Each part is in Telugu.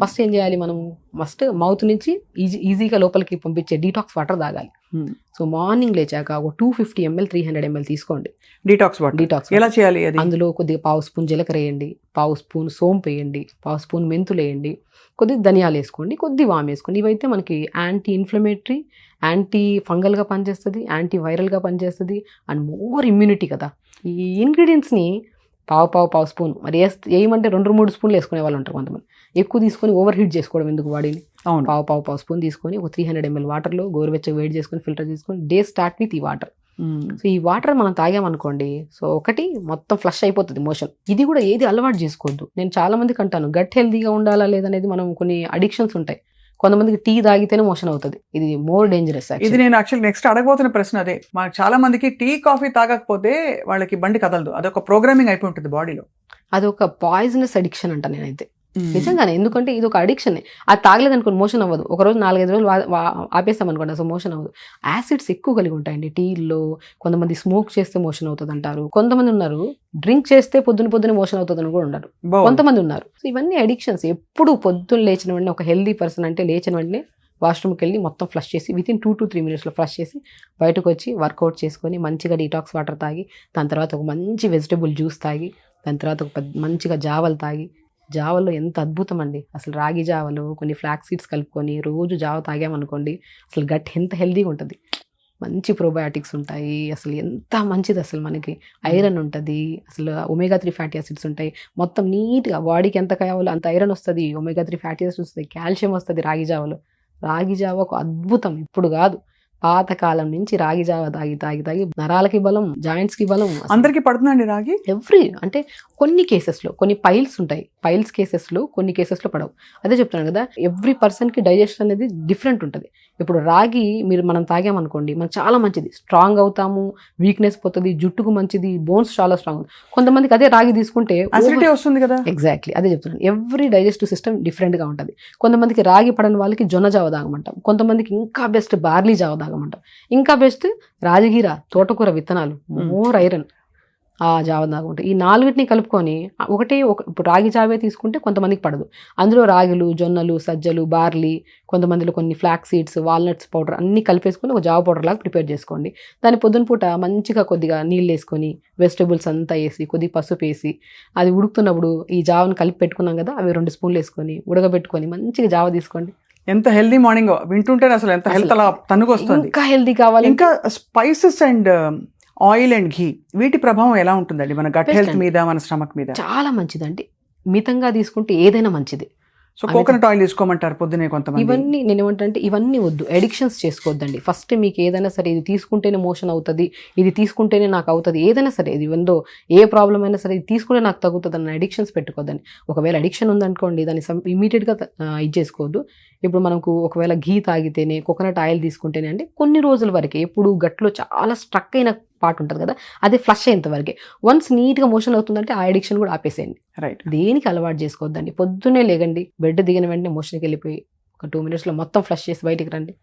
ఫస్ట్ ఏం చేయాలి మనం? ఫస్ట్ మౌత్ నుంచి ఈజీ ఈజీగా లోపలికి పంపించే డీటాక్స్ వాటర్ తాగాలి. సో మార్నింగ్ లేచాక ఒక two fifty ML three hundred ML తీసుకోండి. డీటాక్స్ వాటర్ డీటాక్స్ ఎలా చేయాలి అది? అందులో కొద్దిగా పావు స్పూన్ జీలకర్ర వేయండి పావు స్పూన్ సోంపు వేయండి పావు స్పూన్ మెంతులు వేయండి కొద్దిగా ధనియాలు వేసుకోండి కొద్ది వామ్ వేసుకోండి. ఇవైతే మనకి యాంటీ ఇన్ఫ్లమేటరీ యాంటీ ఫంగల్గా పనిచేస్తుంది యాంటీ వైరల్గా పనిచేస్తుంది అండ్ మోర్ ఇమ్యూనిటీ కదా. ఈ ఇంగ్రీడియంట్స్ని పావు పావు పావు స్పూన్. మరి వేయమంటే రెండు మూడు స్పూన్లు వేసుకునే వాళ్ళు ఉంటారు కొంతమంది. ఎక్కువ తీసుకొని ఓవర్ హీట్ చేసుకోవడం ఎందుకు బాడీని అవును. పావు పావు పావు స్పూన్ తీసుకొని ఒక త్రీ హండ్రెడ్ ఎంఎల్ వాటర్లో గోరువెచ్చగా వేడి చేసుకొని ఫిల్టర్ చేసుకొని డే స్టార్ట్ విత్ ఈ వాటర్. సో ఈ వాటర్ మనం తాగామనుకోండి సో ఒకటి మొత్తం ఫ్లష్ అయిపోతుంది మోషన్ ఇది కూడా ఏది అలవాటు చేసుకోవద్దు. నేను చాలా మందికి అంటాను గట్ హెల్తీగా ఉండాలా లేదనేది మనం కొన్ని అడిక్షన్స్ ఉంటాయి. కొంతమందికి టీ తాగితేనే మోషన్ అవుతుంది. ఇది మోర్ డేంజరస్ ఇది నేను యాక్చువల్ నెక్స్ట్ అడగబోతున్న ప్రశ్న అదే. మనకు చాలా మందికి టీ కాఫీ తాగకపోతే వాళ్ళకి బండి కదలదు. అదొక ప్రోగ్రామింగ్ అయిపోయి ఉంటుంది బాడీలో. అది ఒక పాయిజనస్ అడిక్షన్ అంట నేనైతే. నిజంగానే. ఎందుకంటే ఇది ఒక అడిక్షన్ అది తాగలేదు అనుకోండి మోషన్ అవ్వదు. ఒక రోజు నాలుగైదు రోజులు ఆపేస్తాం అనుకోండి అసలు మోషన్ అవ్వదు. యాసిడ్స్ ఎక్కువ కలిగి ఉంటాయండి. టీల్లో కొంతమంది స్మోక్ చేస్తే మోషన్ అవుతుంది అంటారు కొంతమంది ఉన్నారు డ్రింక్ చేస్తే పొద్దున పొద్దున మోషన్ అవుతుంది అని కూడా ఉన్నారు. కొంతమంది ఉన్నారు. సో ఇవన్నీ అడిక్షన్స్ ఎప్పుడు పొద్దున్న లేచిన వెంటనే ఒక హెల్దీ పర్సన్ అంటే లేచిన వెంటనే వాష్రూమ్కి వెళ్ళి మొత్తం ఫ్లష్ చేసి with in two to three మినిట్స్లో ఫ్లష్ చేసి బయటకు వచ్చి వర్కౌట్ చేసుకొని మంచిగా డీటాక్స్ వాటర్ తాగి దాని తర్వాత ఒక మంచి వెజిటబుల్ జ్యూస్ తాగి దాని తర్వాత ఒక మంచిగా జావలు తాగి జావలో ఎంత అద్భుతం అండి అసలు రాగి జావలు కొన్ని ఫ్లాక్ సీడ్స్ కలుపుకొని రోజు జావ తాగామనుకోండి అసలు గట్ ఎంత హెల్దీగా ఉంటుంది. మంచి ప్రోబయాటిక్స్ ఉంటాయి. అసలు ఎంత మంచిది అసలు మనకి. ఐరన్ ఉంటుంది. అసలు ఒమేగా త్రీ ఫ్యాటీ యాసిడ్స్ ఉంటాయి. మొత్తం నీట్గా బాడీకి ఎంత కావాలో అంత ఐరన్ వస్తుంది. ఒమేగా త్రీ ఫ్యాటీ యాసిడ్స్ వస్తుంది. కాల్షియం వస్తుంది రాగి జావలో. రాగి జావ ఒక అద్భుతం. ఇప్పుడు కాదు. పాతకాలం నుంచి రాగి జావ తాగి తాగి తాగి నరాలకి బలం జాయింట్స్కి బలం అందరికి పడుతుందండి రాగి? ఎవ్రీ అంటే కొన్ని కేసెస్లో కొన్ని పైల్స్ ఉంటాయి. పైల్స్ కేసెస్లో కొన్ని కేసెస్లో పడవు. అదే చెప్తున్నాను కదా ఎవ్రీ పర్సన్కి డైజెషన్ అనేది డిఫరెంట్ ఉంటుంది. ఇప్పుడు రాగి మీరు మనం తాగామనుకోండి మనకు చాలా మంచిది. స్ట్రాంగ్ అవుతాము వీక్నెస్ పోతుంది జుట్టుకు మంచిది బోన్స్ చాలా స్ట్రాంగ్ కొంతమందికి అదే రాగి తీసుకుంటే వస్తుంది కదా. ఎగ్జాక్ట్లీ అదే చెప్తున్నాను. ఎవ్రీ డైజెస్టివ్ సిస్టమ్ డిఫరెంట్గా ఉంటుంది. కొంతమందికి రాగి పడని వాళ్ళకి జొన్న జావ తాగమంటాం. కొంతమందికి ఇంకా బెస్ట్ బార్లీ జావ తాగమంటాం. ఇంకా బెస్ట్ రాజగిర తోటకూర విత్తనాలు. More iron. ఆ జావ తాగుంటాయి ఈ నాలుగిటిని కలుపుకొని ఒకటే ఒక ఇప్పుడు రాగి జావే తీసుకుంటే కొంతమందికి పడదు. అందులో రాగులు జొన్నలు సజ్జలు బార్లీ కొంతమందిలో కొన్ని ఫ్లాక్ సీడ్స్ వాల్నట్స్ పౌడర్ అన్నీ కలిపేసుకొని ఒక జావ పౌడర్ లాగా ప్రిపేర్ చేసుకోండి. దాని పొద్దున పూట మంచిగా కొద్దిగా నీళ్ళు వేసుకొని వెజిటబుల్స్ అంతా వేసి కొద్దిగా పసుపు వేసి అది ఉడుకుతున్నప్పుడు ఈ జావను కలిపి పెట్టుకున్నాం కదా అవి రెండు స్పూన్లు వేసుకొని ఉడకబెట్టుకొని మంచిగా జావ తీసుకోండి. ఎంత హెల్దీ మార్నింగ్ వింటుంటే అసలు ఎంత హెల్త్ అలా తన్నుకు వస్తుంది ఇంకా హెల్దీ కావాలి. ఇంకా spices and oil and ghee. వీటి ప్రభావం ఎలా ఉంటుందండి? మన గట్ హెల్త్. మీద మన స్టమక్ మీద. చాలా మంచిదండి. మితంగా తీసుకుంటే ఏదైనా మంచిది. సో కోకోనట్ ఆయిల్ తీసుకోమంటారు పొద్దునే కొంతమంది. ఇవన్నీ నేను ఏమంటే ఇవన్నీ వద్దు. ఎడిక్షన్స్ చేసుకోవద్దండి ఫస్ట్ మీకు ఏదైనా సరే ఇది తీసుకుంటేనే మోషన్ అవుతుంది ఇది తీసుకుంటేనే నాకు అవుతుంది ఏదైనా సరే ఇది ఎందో ఏ ప్రాబ్లం అయినా సరే ఇది తీసుకుంటే నాకు తగ్గుతుంది అన్న ఎడిక్షన్స్ పెట్టుకోవద్దండి ఒకవేళ అడిక్షన్ ఉందనుకోండి దాన్ని ఇమీడియట్గా ఇది చేసుకోవద్దు. ఇప్పుడు మనకు ఒకవేళ ఘీ తాగితేనే కోకోనట్ ఆయిల్ తీసుకుంటేనే అంటే కొన్ని రోజుల వరకే ఎప్పుడు గట్లో చాలా స్ట్రక్ అయిన పార్ట్ ఉంటుంది కదా అది ఫ్లష్ అయ్యేంత వరకే. వన్స్ నీట్గా మోషన్ అవుతుందంటే ఆ ఎడిక్షన్ కూడా ఆపేసేయండి. రైట్ దేనికి అలవాటు చేసుకోవద్దండి. పొద్దున్నే లేగండి బెడ్ దిగిన వెంటనే మోషన్కి వెళ్ళిపోయి ఒక టూ మినిట్స్లో మొత్తం ఫ్లష్ చేసి బయటికి రండి.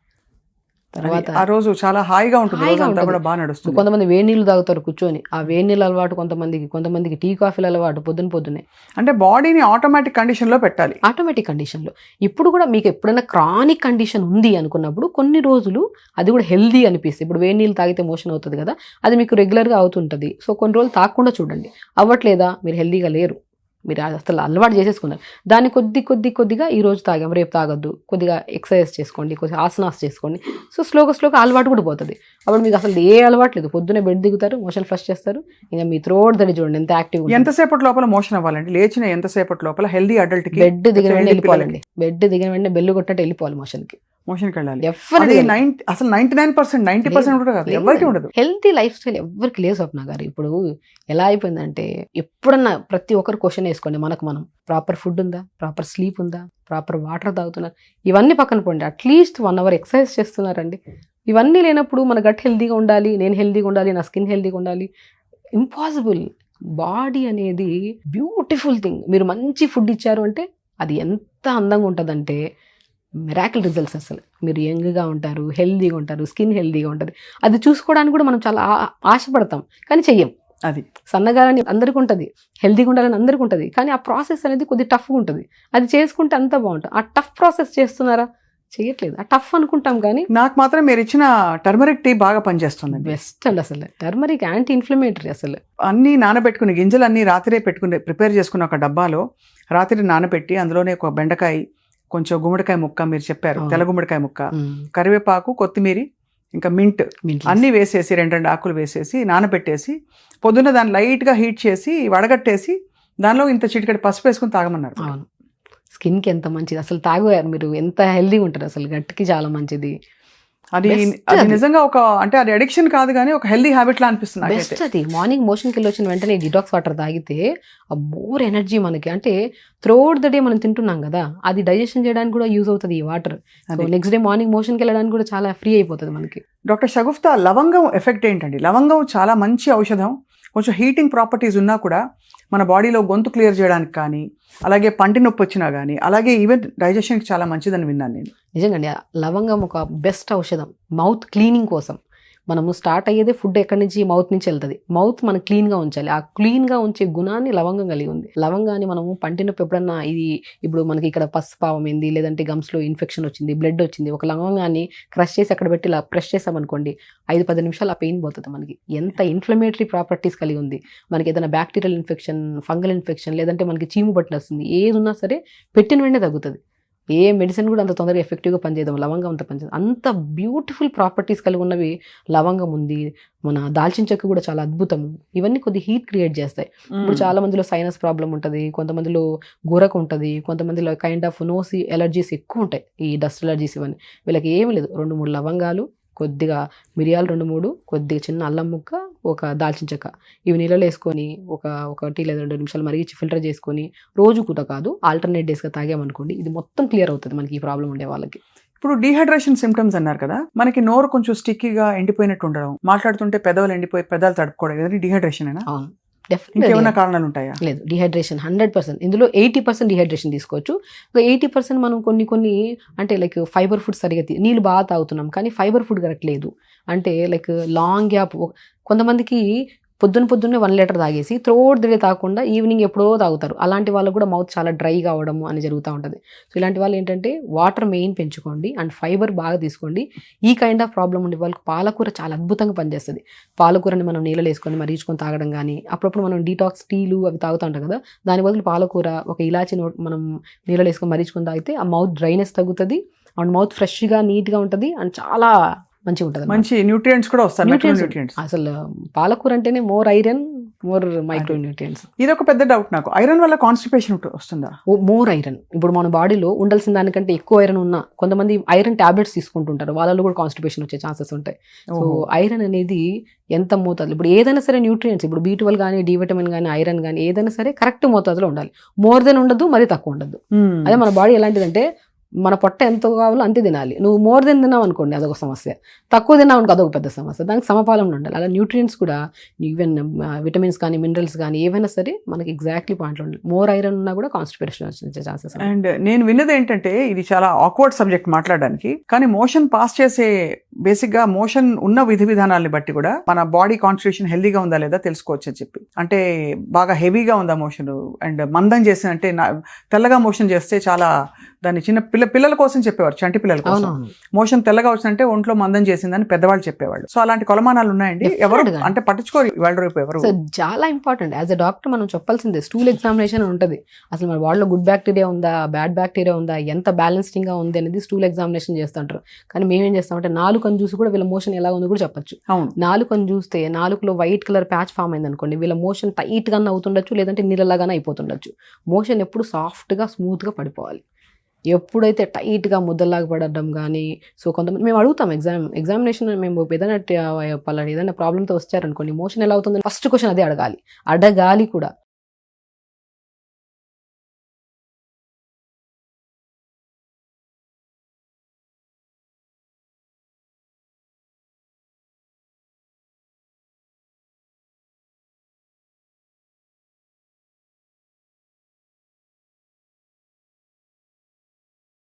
తర్వాత ఆ రోజు చాలా హాయిగా ఉంటుంది. కూడా బాగా నడుస్తుంది. కొంతమంది వేడి నీళ్ళు తాగుతారు కూర్చొని. ఆ వేడి నీళ్ళు అలవాటు కొంతమందికి కొంతమందికి టీ కాఫీలు అలవాటు పొద్దున పొద్దునే అంటే బాడీని ఆటోమేటిక్ కండిషన్లో పెట్టాలి. ఆటోమేటిక్ కండిషన్లో. ఇప్పుడు కూడా మీకు ఎప్పుడైనా క్రానిక్ కండిషన్ ఉంది అనుకున్నప్పుడు కొన్ని రోజులు అది కూడా హెల్దీ అనిపిస్తుంది. ఇప్పుడు వేడి నీళ్ళు తాగితే మోషన్ అవుతుంది కదా అది మీకు రెగ్యులర్గా అవుతుంటుంది. సో కొన్ని రోజులు తాగకుండా చూడండి. అవ్వట్లేదా? మీరు హెల్దీగా లేరు. మీరు అసలు అలవాటు చేసేసుకున్నారు. దాన్ని కొద్ది కొద్ది కొద్దిగా ఈ రోజు తాగాం రేపు తాగొద్దు. కొద్దిగా ఎక్సర్సైజ్ చేసుకోండి కొద్దిగా ఆసనాస్ చేసుకోండి. సో స్లోగా స్లోగా అలవాటు కూడా పోతుంది. అప్పుడు మీకు అసలు ఏ అలవాటు లేదు. పొద్దున్నే బెడ్ దిగుతారు మోషన్ ఫ్లష్ చేస్తారు. ఇంకా మీ త్రోడ్ దడి చూడండి ఎంత యాక్టివ్ ఎంతసేపటి లోపల మోషన్ అవ్వాలండి? లేచిన ఎంతసేపటి లోపల హెల్దీ అడల్ట్ బెడ్ దిగిన వెంటనే వెళ్ళిపోవాలండి. బెడ్ దిగిన వెంటనే బెల్లు కొట్టినట్టు వెళ్ళిపోవాలి మోషన్కి. మోషన్కి వెళ్ళాలి. నైన్ అసలు ninety nine percent ninety percent కూడా కాదు. ఎవరికి ఉండదు. హెల్తీ లైఫ్ స్టైల్ ఎవరికి లేదు స్వప్న గారు. ఇప్పుడు ఎలా అయిపోయిందంటే ఎప్పుడన్నా ప్రతి ఒక్కరు క్వశ్చన్ వేసుకోండి మనకు మనం ప్రాపర్ ఫుడ్ ఉందా? ప్రాపర్ స్లీప్ ఉందా? ప్రాపర్ వాటర్ తాగుతున్నారు? ఇవన్నీ పక్కన పోండి. అట్లీస్ట్ వన్ అవర్ ఎక్సర్సైజ్ చేస్తున్నారండి. ఇవన్నీ లేనప్పుడు మన గట్ హెల్తీగా ఉండాలి నేను హెల్తీగా ఉండాలి నా స్కిన్ హెల్తీగా ఉండాలి. ఇంపాసిబుల్. బాడీ అనేది బ్యూటిఫుల్ థింగ్. మీరు మంచి ఫుడ్ ఇచ్చారు అంటే అది ఎంత అందంగా ఉంటుందంటే మిరాకిల్ రిజల్ట్స్ అసలు. మీరు యంగ్గా ఉంటారు హెల్దీగా ఉంటారు స్కిన్ హెల్దీగా ఉంటుంది అది చూసుకోవడానికి కూడా మనం చాలా ఆశపడతాం. కానీ చెయ్యం. అది. సన్నగా అని అందరికీ ఉంటుంది. హెల్దీగా ఉండాలని అందరికీ ఉంటుంది. కానీ ఆ ప్రాసెస్ అనేది కొద్ది టఫ్గా ఉంటుంది. అది చేసుకుంటే అంత బాగుంటుంది. ఆ టఫ్ ప్రాసెస్ చేస్తున్నారా? చేయట్లేదు ఆ టఫ్ అనుకుంటాం కానీ నాకు మాత్రం మీరు ఇచ్చిన టర్మరిక్ టీ బాగా పనిచేస్తుందండి. బెస్ట్ అండి అసలు. టర్మరిక్ యాంటీ ఇన్ఫ్లమేటరీ అసలు. అన్నీ నానబెట్టుకుని గింజలు అన్నీ రాత్రే పెట్టుకుని ప్రిపేర్ చేసుకున్న ఒక డబ్బాలో రాత్రి నానబెట్టి అందులోనే ఒక బెండకాయ కొంచెం గుమ్మడికాయ ముక్క మీరు చెప్పారు. తెల్ల గుమ్మడికాయ ముక్క. కరివేపాకు కొత్తిమీర ఇంకా మింట్. అన్నీ వేసేసి రెండు రెండు ఆకులు వేసేసి నానబెట్టేసి పొద్దున్న దాన్ని లైట్గా హీట్ చేసి వడగట్టేసి దానిలో ఇంత చిటికటి పసుపు వేసుకుని తాగమన్నారు స్కిన్కి ఎంత మంచిది అసలు తాగారు మీరు ఎంత హెల్దీగా ఉంటారు అసలు గట్టికి చాలా మంచిది అది అది. నిజంగా ఒక అంటే అది అడిక్షన్ కాదు కానీ ఒక హెల్దీ హ్యాబిట్ లా అనిపిస్తుంది బెస్ట్ అది. మార్నింగ్ మోషన్కి వెళ్ళి వచ్చిన వెంటనే డిటాక్స్ వాటర్ తాగితే ఆ మోర్ ఎనర్జీ మనకి. అంటే త్రోఅవుట్ ద డే మనం తింటున్నాం కదా అది డైజెషన్ చేయడానికి కూడా యూజ్ అవుతుంది ఈ వాటర్. నెక్స్ట్ డే మార్నింగ్ మోషన్కి వెళ్ళడానికి కూడా చాలా ఫ్రీ అయిపోతుంది మనకి. డాక్టర్ షగుఫ్తా లవంగం ఎఫెక్ట్ ఏంటండి? లవంగం చాలా మంచి ఔషధం. కొంచెం హీటింగ్ ప్రాపర్టీస్ ఉన్నా కూడా మన బాడీలో గొంతు క్లియర్ చేయడానికి కానీ అలాగే పంటి నొప్పి వచ్చినా కానీ అలాగే ఈవెన్ డైజెషన్కి చాలా మంచిదని విన్నాను నేను. నిజంగా లవంగం ఒక బెస్ట్ ఔషధం. మౌత్ క్లీనింగ్ కోసం. మనము స్టార్ట్ అయ్యేదే ఫుడ్ ఎక్కడి నుంచి? మౌత్ నుంచి వెళ్తుంది. మౌత్ మనం క్లీన్గా ఉంచాలి. ఆ క్లీన్గా ఉంచే గుణాన్ని లవంగం కలిగి ఉంది. లవంగాన్ని మనము పంటినప్పు ఎప్పుడన్నా ఇది ఇప్పుడు మనకి ఇక్కడ పసుపావం ఏంది? లేదంటే గమ్స్లో ఇన్ఫెక్షన్ వచ్చింది బ్లడ్ వచ్చింది ఒక లవంగాన్ని క్రష్ చేసి అక్కడ పెట్టి ఇలా ప్రెస్ చేసామనుకోండి ఐదు పది నిమిషాలు ఆ పెయిన్ పోతుంది మనకి. ఎంత ఇన్ఫ్లమేటరీ ప్రాపర్టీస్ కలిగి ఉంది? మనకి ఏదైనా బ్యాక్టీరియల్ ఇన్ఫెక్షన్ ఫంగల్ ఇన్ఫెక్షన్ లేదంటే మనకి చీము పట్టిన వస్తుంది ఏది ఉన్నా సరే పెట్టిన వెంటనే తగ్గుతుంది. ఏ మెడిసిన్ కూడా అంత తొందరగా ఎఫెక్టివ్గా పనిచేయదు లవంగం అంత పనిచేయదు. అంత బ్యూటిఫుల్ ప్రాపర్టీస్ కలిగి ఉన్నవి లవంగం ఉంది మన దాల్చిన చెక్క కూడా చాలా అద్భుతం. ఇవన్నీ కొద్ది హీట్ క్రియేట్ చేస్తాయి. ఇప్పుడు చాలా మందిలో సైనస్ ప్రాబ్లం ఉంటుంది కొంతమందిలో గురకు ఉంటుంది కొంతమందిలో కైండ్ ఆఫ్ నోసి ఎలర్జీస్ ఎక్కువ ఉంటాయి. ఈ డస్ట్ ఎలర్జీస్ ఇవన్నీ. వీళ్ళకి ఏమీ లేదు. రెండు మూడు లవంగాలు కొద్దిగా మిరియాలు రెండు మూడు కొద్దిగా చిన్న అల్లం ముక్క ఒక దాల్చిన చెక్క. ఇవి నీళ్ళలో వేసుకొని ఒక ఒకటి లేదా రెండు నిమిషాలు మరిగించి ఫిల్టర్ చేసుకొని రోజు కూత కాదు ఆల్టర్నేట్ డేస్గా తాగామనుకోండి ఇది మొత్తం క్లియర్ అవుతుంది మనకి ఈ ప్రాబ్లం ఉండే వాళ్ళకి. ఇప్పుడు డీహైడ్రేషన్ సిమ్టమ్స్ అన్నారు కదా మనకి నోరు కొంచెం స్టిక్కీగా ఎండిపోయినట్టు ఉండడం మాట్లాడుతుంటే పెదవులు ఎండిపోయి పెదాలు తడుపుకోవడం ఇవన్నీ డీహైడ్రేషన్ అయినా అవును. ఇంకేమైనా కారణాలు ఉంటాయా లేదు డిహైడ్రేషన్ హండ్రెడ్ పర్సెంట్ ఇందులో ఎయిటీ పర్సెంట్ డిహైడ్రేషన్ తీసుకోవచ్చు. ఒక ఎయిటీ పర్సెంట్ మనం కొన్ని కొన్ని అంటే లైక్ ఫైబర్ ఫుడ్ సరిగా నీళ్ళు బాగా తాగుతున్నాం కానీ ఫైబర్ ఫుడ్ కరెక్ట్ లేదు. అంటే లైక్ లాంగ్ గ్యాప్ కొంతమందికి పొద్దున్న పొద్దున్నే వన్ లీటర్ తాగేసి త్రోడ్ డే తాగకుండా ఈవినింగ్ ఎప్పుడో తాగుతారు. అలాంటి వాళ్ళకు కూడా మౌత్ చాలా డ్రై కావడము అని జరుగుతూ ఉంటుంది. సో ఇలాంటి వాళ్ళు ఏంటంటే వాటర్ మెయిన్ పెంచుకోండి అండ్ ఫైబర్ బాగా తీసుకోండి. ఈ కైండ్ ఆఫ్ ప్రాబ్లం ఉండే వాళ్ళకి పాలకూర చాలా అద్భుతంగా పనిచేస్తుంది. పాలకూరని మనం నీళ్ళలో వేసుకొని మరీచుకొని తాగడం కానీ అప్పుడప్పుడు మనం డీటాక్స్ టీలు అవి తాగుతూ ఉంటాం కదా దాని బదులు పాలకూర ఒక ఇలాచి నోట్ మనం నీళ్ళలో వేసుకొని మరీచుకొని తాగితే ఆ మౌత్ డ్రైనెస్ తగ్గుతుంది. అండ్ మౌత్ ఫ్రెష్గా నీట్గా ఉంటుంది. అండ్ చాలా మంచిగా ఉంటుంది. మంచి న్యూట్రియంట్స్ కూడా వస్తాయి. న్యూట్రియంట్స్ అసలు పాలకూర అంటేనే more iron more micro nutrients ఇది ఒక పెద్ద డౌట్ నాకు. ఐరన్ వల్ల కాన్స్టిపేషన్ వస్తుందా? మోర్ ఐరన్ ఇప్పుడు మన బాడీలో ఉండాల్సిన దానికంటే ఎక్కువ ఐరన్ ఉన్నా కొంతమంది ఐరన్ టాబ్లెట్స్ తీసుకుంటుంటారు. వాళ్ళలో కూడా కాన్స్టిపేషన్ వచ్చే ఛాన్సెస్ ఉంటాయి. సో. ఐరన్ అనేది ఎంత మోతాదు ఇప్పుడు ఏదైనా సరే న్యూట్రియంట్స్ ఇప్పుడు బీ ట్వెల్వ్ కానీ డి విటమిన్ కానీ ఐరన్ కానీ ఏదైనా సరే కరెక్ట్ మోతాదులో ఉండాలి. మోర్ దెన్ ఉండదు మరీ తక్కువ ఉండదు. మ్మ్. అదే మన బాడీ ఎలాంటిదంటే మన పొట్ట ఎంత కావాలో అంతే తినాలి. నువ్వు మోర్ దెన్ తిన్నావు అనుకోండి అదొక సమస్య. తక్కువ తిన్నావు అనుకో అదొక పెద్ద సమస్య. దానికి సమపాలన ఉండాలి. అలా న్యూట్రియంట్స్ కూడా ఈవెన్ విటమిన్స్ కానీ మినరల్స్ కానీ ఏవైనా సరే మనకి ఎగ్జాక్ట్లీ పాయింట్లో ఉండాలి. మోర్ ఐరన్ ఉన్నా కూడా కాన్స్టిపేషన్ వచ్చే ఛాన్సెస్ అండ్ నేను విన్నది ఏంటంటే ఇది చాలా ఆక్వర్డ్ సబ్జెక్ట్ మాట్లాడడానికి కానీ మోషన్ పాస్ చేసే బేసిక్గా మోషన్ ఉన్న విధి విధానాల్ని బట్టి కూడా మన బాడీ కాన్స్టిట్యూషన్ హెల్దీగా ఉందా లేదా తెలుసుకోవచ్చు అని చెప్పి. అంటే బాగా హెవీగా ఉందా మోషన్? అండ్ మందం చేసిన అంటే తెల్లగా మోషన్ చేస్తే చాలా దాన్ని చిన్న పిల్ల పిల్లల కోసం చెప్పేవారు చంటి పిల్లల కోసం. మోషన్ తెల్లగా వచ్చిందంటే ఒంట్లో మందం చేసిందని పెద్దవాళ్ళు చెప్పేవాళ్ళు. సో అలాంటి కొలమానాలు ఉన్నాయండి. ఎవరు గా. అంటే పట్టించుకోరు ఇవాళ రేపు ఎవరు. చాలా ఇంపార్టెంట్. యాజ్ అ డాక్టర్ మనం చెప్పాల్సిందే స్టూల్ ఎగ్జామినేషన్ ఉంటుంది. అసలు మన బాడీలో గుడ్ బ్యాక్టీరియా ఉందా బ్యాడ్ బ్యాక్టీరియా ఉందా ఎంత బ్యాలెన్స్డింగ్గా ఉంది అనేది స్టూల్ ఎగ్జామినేషన్ చేస్తుంటారు. కానీ మేమేం చేస్తామంటే నాలుకను చూసి కూడా వీళ్ళ మోషన్ ఎలా ఉందో కూడా చెప్పొచ్చు. అవును. నాలుకను చూస్తే నాలుకలో వైట్ కలర్ ప్యాచ్ ఫామ్ అయింది అనుకోండి వీళ్ళ మోషన్ టైట్గా అవుతుండొచ్చు లేదంటే నీళ్ళలాగానే అయిపోతుండొచ్చు. మోషన్ ఎప్పుడు సాఫ్ట్గా స్మూత్గా పడిపోవాలి. ఎప్పుడైతే టైట్గా ముద్దలాగా పడడం కానీ సో కొంతమంది మేము అడుగుతాం ఎగ్జామ్ ఎగ్జామినేషన్ మేము ఏదైనా పలానా ఏదైనా ప్రాబ్లంతో వచ్చారనుకోండి మోషన్ ఎలా అవుతుంది ఫస్ట్ క్వశ్చన్ అదే అడగాలి. అడగాలి కూడా.